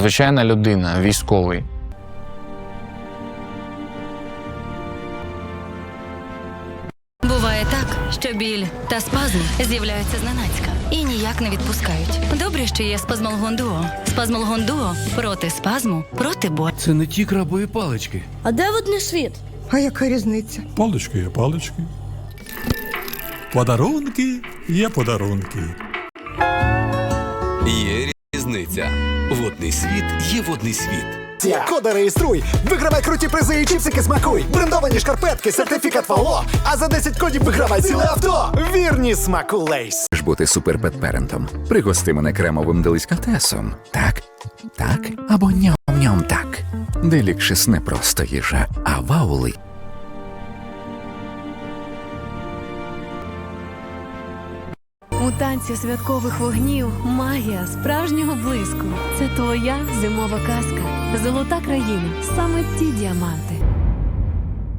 звичайна людина, військовий. Буває так, що біль та спазм з'являються зненацька і ніяк не відпускають. Добре, що є спазмолгон дуо. Спазмолгон дуо проти спазму, проти болю. Це не ті крабові палички. А де водний світ? А яка різниця? Палички є палички. Подарунки є подарунки. Є різниця. Водний світ є водний світ. Коди реєструй, вигравай круті призи і чіпсики смакуй. Брендовані шкарпетки, сертифікат Вало. А за 10 кодів вигравай ціле авто. Вірні смаку Лейс. ж бути суперпетперентом. Пригости мене кремовим делікатесом. Так, так або ням-ням так. Делікшес не просто їжа, а ваули. Танці святкових вогнів магія справжнього блиску. Це твоя зимова казка. Золота країна. Саме ті діаманти.